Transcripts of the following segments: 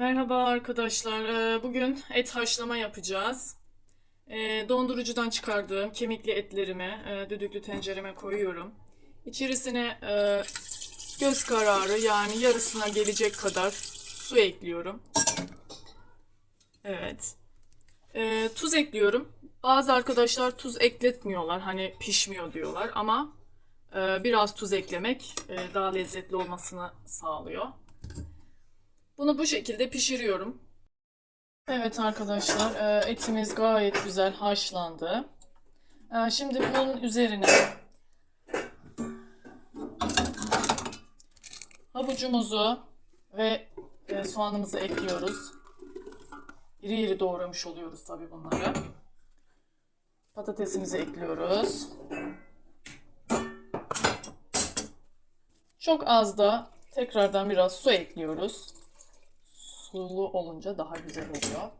Merhaba arkadaşlar. Ee, Bugün et haşlama yapacağız. Ee, Dondurucudan çıkardığım kemikli etlerimi e, düdüklü tencereme koyuyorum. İçerisine e, göz kararı yani yarısına gelecek kadar su ekliyorum. Evet. Ee, Tuz ekliyorum. Bazı arkadaşlar tuz ekletmiyorlar. Hani pişmiyor diyorlar ama e, biraz tuz eklemek daha lezzetli olmasını sağlıyor. Bunu bu şekilde pişiriyorum. Evet arkadaşlar e, etimiz gayet güzel haşlandı. E, Şimdi bunun üzerine havucumuzu ve e, soğanımızı ekliyoruz. İri iri doğramış oluyoruz tabii bunları. Patatesimizi ekliyoruz. Çok az da tekrardan biraz su ekliyoruz sulu olunca daha güzel oluyor.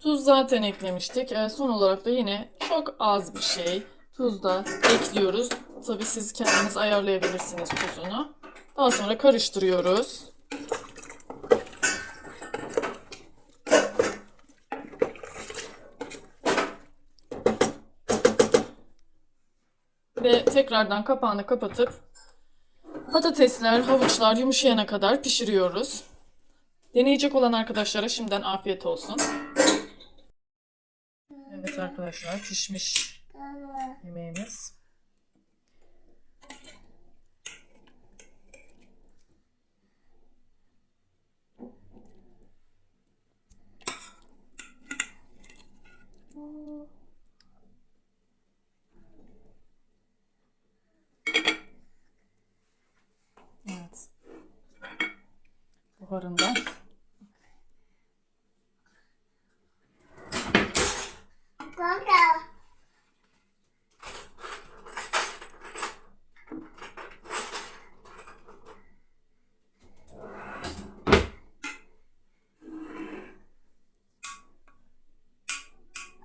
Tuz zaten eklemiştik. Ee, son olarak da yine çok az bir şey tuz da ekliyoruz. Tabii siz kendiniz ayarlayabilirsiniz tuzunu. Daha sonra karıştırıyoruz. Ve tekrardan kapağını kapatıp Patatesler, havuçlar yumuşayana kadar pişiriyoruz. Deneyecek olan arkadaşlara şimdiden afiyet olsun. Evet arkadaşlar pişmiş yemeğimiz. Buharından